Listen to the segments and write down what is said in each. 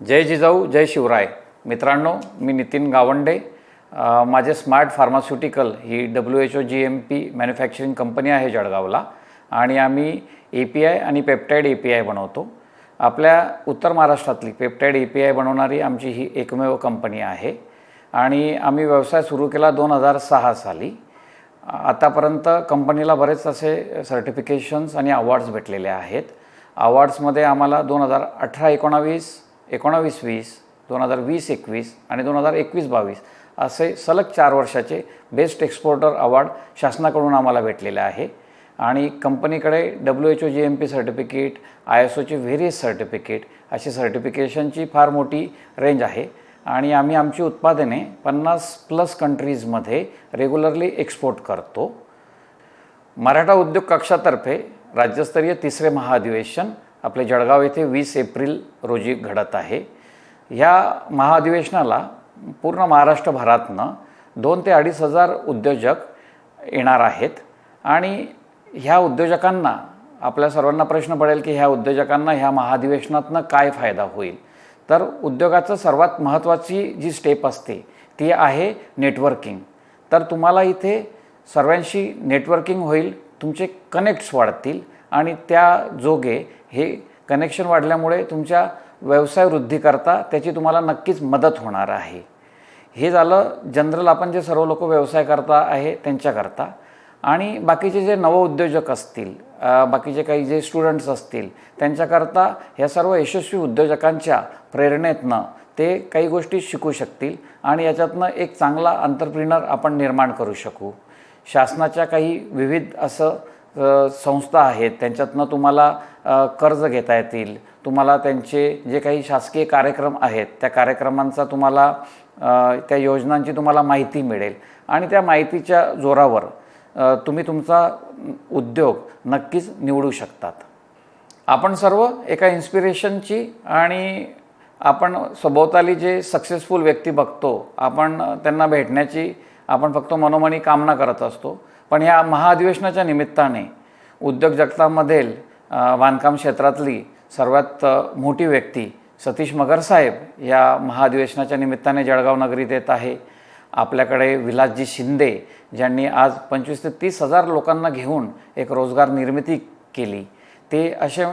जय जिजाऊ जय शिवराय. मित्रांनो मी नितीन गावंडे. माझे smart pharmaceutical ही W H O G M P manufacturing company आहे जळगावला आणि आम्ही ए पी आय आणि पेप्टाईड ए पी आय बनवतो. आपल्या उत्तर महाराष्ट्रातली पेप्टाईड ए पी आय बनवणारी आमची ही एकमेव कंपनी आहे आणि आम्ही व्यवसाय सुरू केला दोन हजार सहा साली. आतापर्यंत कंपनीला बरेच असे सर्टिफिकेशन्स आणि अवॉर्ड्स भेटलेले आहेत. अवॉर्ड्समध्ये आम्हाला दोन हजार अठरा एकोणावीस एकोणावीस वीस दोन हजार वीस एकवीस आणि दोन हजार एकवीस बावीस असे सलग चार वर्षाचे बेस्ट एक्सपोर्टर अवॉर्ड शासनाकडून आम्हाला भेटलेले आहे. आणि कंपनीकडे W H O G M P certificate I S ओचे व्हेरियस सर्टिफिकेट अशी सर्टिफिकेशनची फार मोठी रेंज आहे. आणि आम्ही आमची उत्पादने पन्नास प्लस कंट्रीजमध्ये रेग्युलरली एक्सपोर्ट करतो. मराठा उद्योग कक्षातर्फे राज्यस्तरीय तिसरे महाअधिवेशन आपले जळगाव येथे वीस एप्रिल रोजी घडत आहे. ह्या महाअधिवेशनाला पूर्ण महाराष्ट्रभरातनं दोन ते अडीच हजार उद्योजक येणार आहेत. आणि ह्या उद्योजकांना आपल्या सर्वांना प्रश्न पडेल की ह्या उद्योजकांना ह्या महाअधिवेशनातनं काय फायदा होईल? तर उद्योगाचं सर्वात महत्त्वाची जी स्टेप असते ती आहे नेटवर्किंग तर तुम्हाला इथे सर्वांशी नेटवर्किंग होईल तुमचे कनेक्ट्स वाढतील आणि त्या जोगे हे कनेक्शन वाढल्यामुळे तुमच्या व्यवसाय वृद्धीकरता त्याची तुम्हाला नक्कीच मदत होणार आहे. हे झालं जनरल आपण जे सर्व लोक व्यवसाय करता आहे त्यांच्याकरता. आणि बाकीचे जे नवउद्योजक असतील बाकीचे काही जे स्टुडंट्स असतील त्यांच्याकरता ह्या सर्व यशस्वी उद्योजकांच्या प्रेरणेतनं ते काही गोष्टी शिकू शकतील आणि याच्यातनं एक चांगला अंतरप्रिनर आपण निर्माण करू शकू. शासनाच्या काही विविध असं संस्था आहेत त्यांच्यातनं तुम्हाला कर्ज घेता येतील. तुम्हाला त्यांचे जे काही शासकीय कार्यक्रम आहेत त्या कार्यक्रमांचा तुम्हाला त्या योजनांची तुम्हाला माहिती मिळेल. आणि त्या माहितीच्या जोरावर तुम्ही तुमचा उद्योग नक्कीच निवडू शकतात. आपण सर्व एका इन्स्पिरेशनची आणि आपण सभोवताली जे सक्सेसफुल व्यक्ती बघतो आपण त्यांना भेटण्याची आपण फक्त मनोमनी कामना करत असतो. पण ह्या महाअधिवेशनाच्या निमित्ताने उद्योग जगतामधील बांधकाम क्षेत्रातली सर्वात मोठी व्यक्ती सतीश मगरसाहेब या महाअधिवेशनाच्या निमित्ताने जळगाव नगरीत येत आहे. आपल्याकडे विलासजी शिंदे ज्यांनी आज पंचवीस ते तीस हजार लोकांना घेऊन एक रोजगार निर्मिती केली. ते असे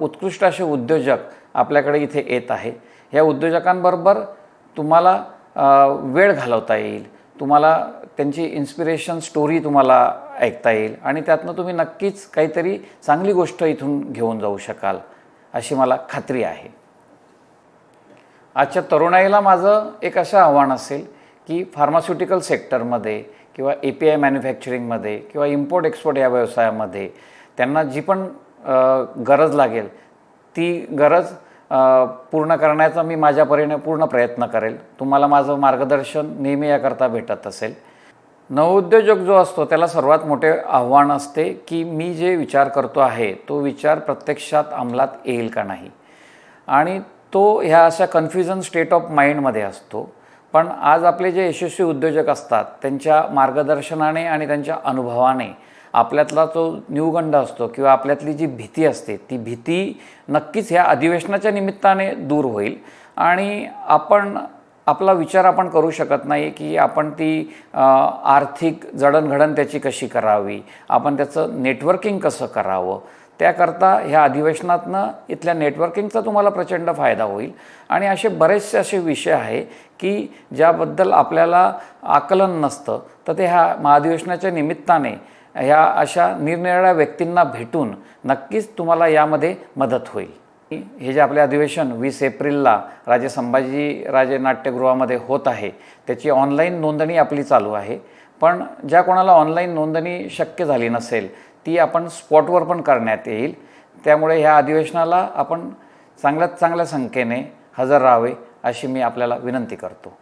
उत्कृष्ट असे उद्योजक आपल्याकडे इथे येत आहे. या उद्योजकांबरोबर तुम्हाला वेळ घालवता येईल. तुम्हाला त्यांची इन्स्पिरेशन स्टोरी तुम्हाला ऐकता येईल. आणि त्यातनं तुम्ही नक्कीच काहीतरी चांगली गोष्ट इथून घेऊन जाऊ शकाल अशी मला खात्री आहे. आजच्या तरुणाईला माझं एक असं आव्हान असेल की फार्मास्युटिकल सेक्टरमध्ये किंवा ए पी आय मॅन्युफॅक्चरिंगमध्ये किंवा इम्पोर्ट एक्सपोर्ट या व्यवसायामध्ये त्यांना जी पण गरज लागेल ती गरज पूर्ण करण्याचा मी माझ्या परीने पूर्ण प्रयत्न करेल. तुम्हाला माझं मार्गदर्शन नेहमी याकरता भेटत असेल. नवउद्योजक जो असतो त्याला सर्वात मोठे आव्हान असते की मी जे विचार करतो आहे तो विचार प्रत्यक्षात अंमलात येईल का नाही. आणि तो ह्या अशा कन्फ्युजन स्टेट ऑफ माइंडमध्ये असतो. पण आज आपले जे यशस्वी उद्योजक असतात त्यांच्या मार्गदर्शनाने आणि त्यांच्या अनुभवाने आपल्यातला तो न्यूगंड असतो किंवा आपल्यातली जी भीती असते ती भीती नक्कीच ह्या अधिवेशनाच्या निमित्ताने दूर होईल. आणि आपण आपला विचार आपण करू शकत नाही की आपण ती आर्थिक जडणघडण त्याची कशी करावी आपण त्याचं नेटवर्किंग कसं करावं? त्याकरता ह्या अधिवेशनातनं इथल्या नेटवर्किंगचा तुम्हाला प्रचंड फायदा होईल. आणि असे बरेचसे असे विषय आहे की ज्याबद्दल आपल्याला आकलन नसतं तर ते ह्या महाधिवेशनाच्या निमित्ताने ह्या अशा निरनिराळ्या व्यक्तींना भेटून नक्कीच तुम्हाला यामध्ये मदत होईल. हे जे आपले अधिवेशन वीस एप्रिलला राजे संभाजी राजे नाट्यगृहामध्ये होत आहे त्याची ऑनलाईन नोंदणी आपली चालू आहे. पण ज्या कोणाला ऑनलाईन नोंदणी शक्य झाली नसेल ती आपण स्पॉटवर पण करण्यात येईल. त्यामुळे ह्या अधिवेशनाला आपण चांगल्यात चांगल्या संख्येने हजर राहावे अशी मी आपल्याला विनंती करतो.